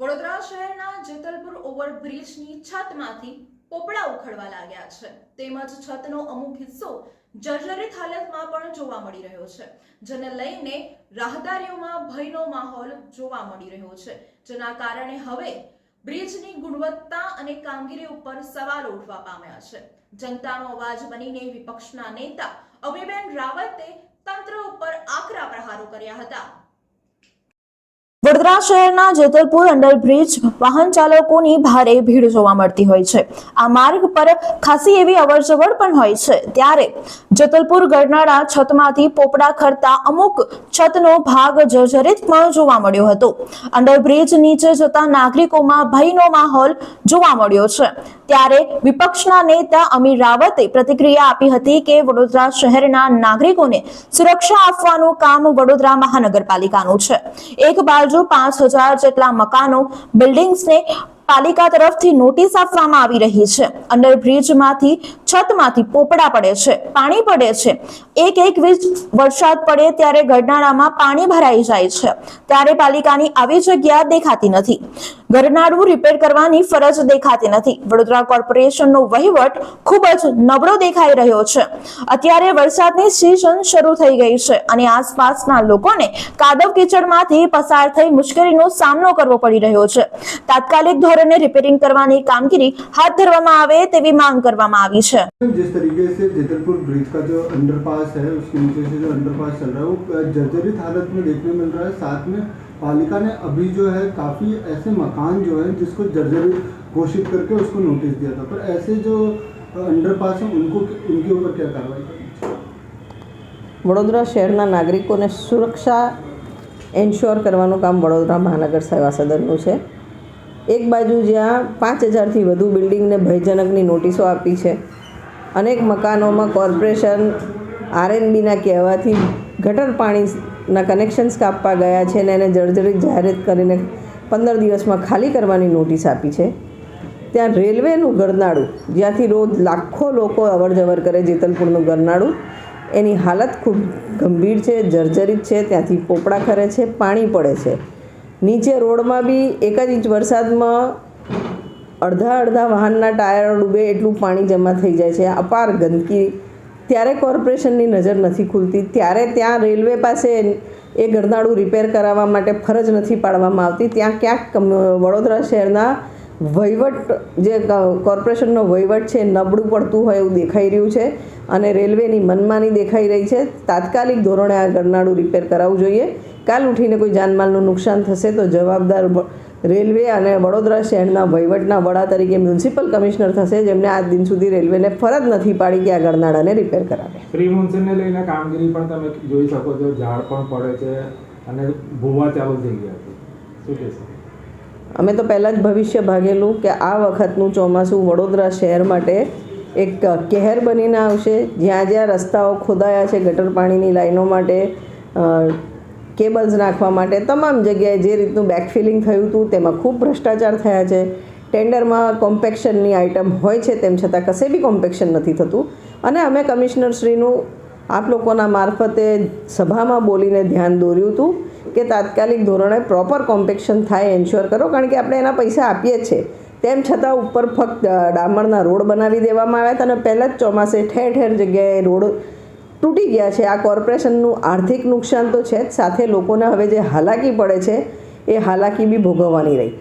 વડોદરા શહેરના જેતલપુર ઓવરબ્રિજની છતમાંથી પોપડા ઉખડવા લાગ્યા છે. તેમજ છતનો અમુક હિસ્સો જર્જરિત હાલતમાં પણ જોવા મળી રહ્યો છે, જેને લઈને રાહદારીઓમાં ભયનો માહોલ જોવા મળી રહ્યો છે, જેના કારણે હવે બ્રિજની ગુણવત્તા અને કામગીરી ઉપર સવાલ ઉઠવા પામ્યા છે. જનતાનો અવાજ બનીને વિપક્ષના નેતા અભિબેન રાવતે તંત્ર ઉપર આકરા પ્રહારો કર્યા હતા. વડોદરા શહેરના જેતલપુર અંડરબ્રિજ વાહન ચાલકોની ભારે ભીડ જોવા મળતી હોય છે. આ માર્ગ પર ખાસી એવી અવરજવર પણ હોય છે. ત્યારે જેતલપુર ગરનાળા છતમાંથી પોપડા ખરતા અમુક છતનો ભાગ જર્જરિત પણ જોવા મળ્યો હતો. અંડરબ્રિજ નીચે જતા નાગરિકોમાં ભયનો માહોલ જોવા મળ્યો છે. ત્યારે વિપક્ષના નેતા અમીર રાવતે પ્રતિક્રિયા આપી હતી કે વડોદરા શહેરના નાગરિકોને સુરક્ષા આપવાનું કામ વડોદરા મહાનગરપાલિકાનું છે. એક બાજુ પાંચ જેટલા મકાનો, બિલ્ડિંગ્સને પાલિકા તરફથી નોટિસ આપવામાં આવી રહી છે. અંડરબ્રિજમાંથી છતમાંથી પોપડા પડે છે, પાણી પડે છે. એક એક વીજ વરસાદ પડે ત્યારે ગરનાળામાં પાણી ભરાઈ જાય છે. ત્યારે પાલિકાની આવી જગ્યા દેખાતી નથી. ગરનાળું રિપેર કરવાની ફરજ દેખાતી નથી. વડોદરા કોર્પોરેશનનો વહીવટ ખૂબ જ નબળો દેખાઈ રહ્યો છે. અત્યારે વરસાદની સિઝન શરૂ થઈ ગઈ છે અને આસપાસના લોકોને કાદવ કીચડમાંથી પસાર થઈ મુશ્કેલીનો સામનો કરવો પડી રહ્યો છે. તાત્કાલિક ધોરણે રિપેરિંગ કરવાની કામગીરી હાથ ધરવામાં આવે તેવી માંગ કરવામાં આવી છે जिस तरीके से जेतलपुर ब्रिज का जो अंडरपास है उसके नीचे से जो अंडरपास चल रहा है वो जर्जरित हालत में देखने मिल रहा है साथ में पालिका ने अभी जो है काफ़ी ऐसे मकान जो है जिसको जर्जरित घोषित करके उसको नोटिस दिया था पर ऐसे जो अंडरपास है उनको उनके ऊपर क्या कार्रवाई करनी चाहिए વડોદરા શહેરના નાગરિકોને સુરક્ષા એન્શ્યોર કરવાનું કામ વડોદરા મહાનગર સેવા સદનનું છે એક બાજુ જ્યાં પાંચ હજારથી વધુ બિલ્ડિંગને ભયજનકની નોટિસો આપી છે. અનેક મકાનોમાં કોર્પોરેશન, આરએનબીના કહેવાથી ગટર પાણીના કનેક્શન્સ કાપવા ગયા છે અને એને જર્જરિત જાહેરાત કરીને પંદર દિવસમાં ખાલી કરવાની નોટિસ આપી છે. ત્યાં રેલવેનું ગરનાળું, જ્યાંથી રોજ લાખો લોકો અવરજવર કરે જેતલપુરનું ગરનાળું, એની હાલત ખૂબ ગંભીર છે, જર્જરિત છે, ત્યાંથી પોપડા ખરે છે, પાણી પડે છે. નીચે રોડમાં બી એક જ ઇંચ વરસાદમાં અડધા અડધા વાહનના ટાયર ડૂબે એટલું પાણી જમા થઈ જાય છે. અપાર ગંદકી. ત્યારે કોર્પોરેશનની નજર નથી ખુલતી. ત્યારે ત્યાં રેલવે પાસે એ ગરનાળું રિપેર કરાવવા માટે ફરજ નથી પાડવામાં આવતી. ત્યાં ક્યાંક વડોદરા શહેરના વહીવટ જે કોર્પોરેશનનો વહીવટ છે નબળું પડતું હોય એવું દેખાઈ રહ્યું છે અને રેલવેની મનમાની દેખાઈ રહી છે. તાત્કાલિક ધોરણે આ ગરનાળું રિપેર કરાવવું જોઈએ. કાલ ઉઠીને કોઈ જાનમાલનું નુકસાન થશે તો જવાબદાર રેલવે અને વડોદરા શહેરના વહીવટના વડા તરીકે મ્યુનિસિપલ કમિશનર થશે, જેમને આજ દિન સુધી રેલવેને ફરજ નથી પાડી કે આ ગરનાળાને રિપેર કરાવે. પ્રી લઈને કામગીરી પણ તમે જોઈ શકો છો. ઝાડ પણ પડે છે અને ભૂવા ચાલુ થઈ ગયા છે. શું કહેશો? અમે તો પહેલાં જ ભવિષ્ય ભાગેલું કે આ વખતનું ચોમાસું વડોદરા શહેર માટે એક કહેર બનીને આવશે. જ્યાં જ્યાં રસ્તાઓ ખોદાયા છે ગટર પાણીની લાઈનો માટે કેબલ્સ નાખવા માટે, તમામ જગ્યાએ જે રીતનું બેકફિલિંગ થયું હતું, તેમાં ખૂબ ભ્રષ્ટાચાર થયા છે. ટેન્ડરમાં કોમ્પેક્શનની આઇટમ હોય છે, તેમ છતાં કશે બી કોમ્પેક્શન નથી થતું. અને અમે કમિશનરશ્રીનું આપ લોકોના મારફતે સભામાં બોલીને ધ્યાન દોર્યું હતું કે તાત્કાલિક ધોરણે પ્રોપર કોમ્પેક્શન થાય એન્શ્યોર કરો, કારણ કે આપણે એના પૈસા આપીએ જ છે તેમ છતાં ઉપર ફક્ત ડામરના રોડ બનાવી દેવામાં આવ્યા હતા અને પહેલાં જ ચોમાસે ઠેર ઠેર જગ્યાએ રોડ તૂટી ગયા છે. આ કોર્પોરેશનનું આર્થિક નુકસાન તો છે જ. સાથે લોકોને હવે જે હાલાકી પડે છે, એ હાલાકી બી ભોગવવાની રહી.